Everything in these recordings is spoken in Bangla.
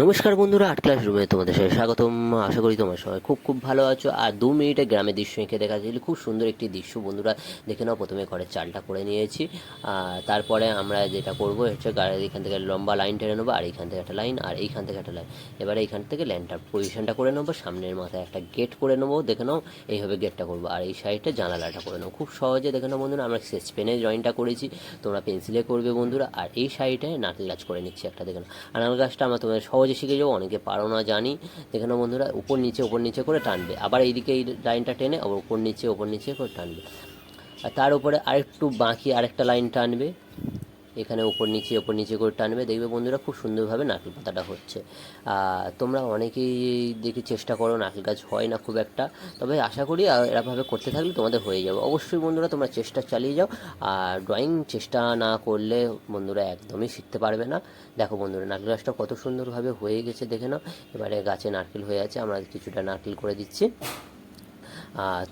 নমস্কার বন্ধুরা আট ক্লাস রুমে তোমাদের সাথে স্বাগতম। আশা করি তোমার সবাই খুব খুব ভালো আছো। আর দু মিনিটে গ্রামের দৃশ্য এঁকে দেখা যাচ্ছিল খুব সুন্দর একটি দৃশ্য বন্ধুরা, দেখে নাও, প্রথমে ঘরের চালটা করে নিয়েছি। তারপরে আমরা যেটা করব, হচ্ছে এখান থেকে লম্বা লাইন টেনে নেব, আর এইখান থেকে একটা লাইন আর এইখান থেকে একটা লাইন এবারে এইখান থেকে লাইনটার পজিশনটা করে নেব। সামনের মাথায় একটা গেট করে নেব। দেখে নাও, এইভাবে গেটটা করব। আর এই সাইডে জানালাটা করে নেব। খুব সহজে দেখে নাও বন্ধুরা, আমরা স্কেচ পেনে জয়েনটা করেছি। তোমরা পেন্সিলে করবে বন্ধুরা। আর এই সাইডে নারকেল গাছ করে নিচ্ছি একটা, দেখে নাও। আর নারকেল গাছটা আমরা তোমাদের সহজে শিখে যাব অনেকে পারো না জানি। এখানে বন্ধুরা, উপর নিচে উপর নিচে করে টানবে। আবার এইদিকে এই লাইনটা টেনে আবার উপর নিচে উপর নিচে করে টানবে। আর তার উপরে আরেকটু বাঁকি আরেকটা লাইন টানবে। এখানে ওপর নিচে ওপর নিচে করে টানবে। দেখবে বন্ধুরা খুব সুন্দরভাবে নারকেল পাতাটা হচ্ছে। তোমরা অনেকেই দেখি চেষ্টা করো নারকেল গাছ হয় না খুব একটা। তবে আশা করি আহ, এরকমভাবে করতে থাকলে তোমাদের হয়ে যাবে। অবশ্যই বন্ধুরা তোমরা চেষ্টা চালিয়ে যাও। আর ড্রয়িং চেষ্টা না করলে বন্ধুরা একদমই শিখতে পারবে না। দেখো বন্ধুরা নারকেল গাছটা কত সুন্দরভাবে হয়ে গেছে দেখে নাও। এবারে গাছে নারকেল হয়ে আছে আমরা কিছুটা নারকেল করে দিচ্ছি।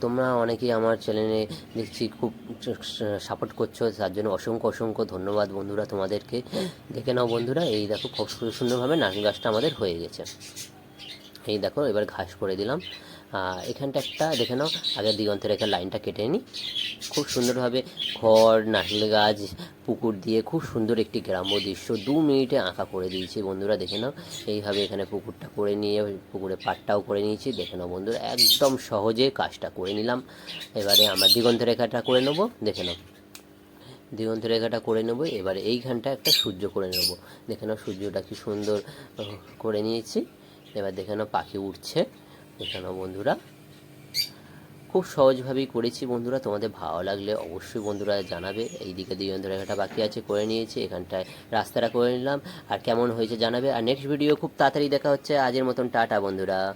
তোমরা অনেকেই আমার চ্যানেলে দেখছি, খুব সাপোর্ট করছ, তার জন্য অসংখ্য অসংখ্য ধন্যবাদ বন্ধুরা তোমাদেরকে। দেখে নাও বন্ধুরা, এই দেখো, খুব সুন্দর- সুন্দরভাবে নারকেল গাছটা আমাদের হয়ে গেছে। এই দেখো, এবার ঘাস করে দিলাম। এখানটা একটা, দেখে নাও, আগের দিগন্তে রেখে লাইনটা কেটে নিই খুব সুন্দরভাবে খড়, নারকেল গাছ, পুকুর দিয়ে খুব সুন্দর একটি গ্রাম্য দৃশ্য দু মিনিটে আঁকা করে দিয়েছি। বন্ধুরা, দেখে নাও, এইভাবে এখানে পুকুরটা করে নিয়ে পুকুরে পাটটাও করে নিয়েছি। দেখে নাও বন্ধুরা, একদম সহজে কাজটা করে নিলাম। এবারে আমরা দিগন্ত রেখাটা করে নেব, দেখে নাও। দিগন্ত রেখাটা করে নেব, এবারে এইখানটা একটা সূর্য করে নেব। দেখে নাও সূর্যটা কি সুন্দর করে নিয়েছি। এবার দেখে নাও পাখি উঠছে দেখে নাও বন্ধুরা। খুব সহজভাবেই করেছি বন্ধুরা। তোমাদের ভালো লাগলে অবশ্যই বন্ধুরা জানাবে। এই দিকে এইদিকে বন্ধুরা একটা বাকি আছে, করে নিয়েছি। এখানটায় রাস্তাটা করে নিলাম। আর কেমন হয়েছে জানাবে। আর নেক্সট ভিডিও খুব তাড়াতাড়ি দেখা হচ্ছে। আজের মতন টাটা বন্ধুরা।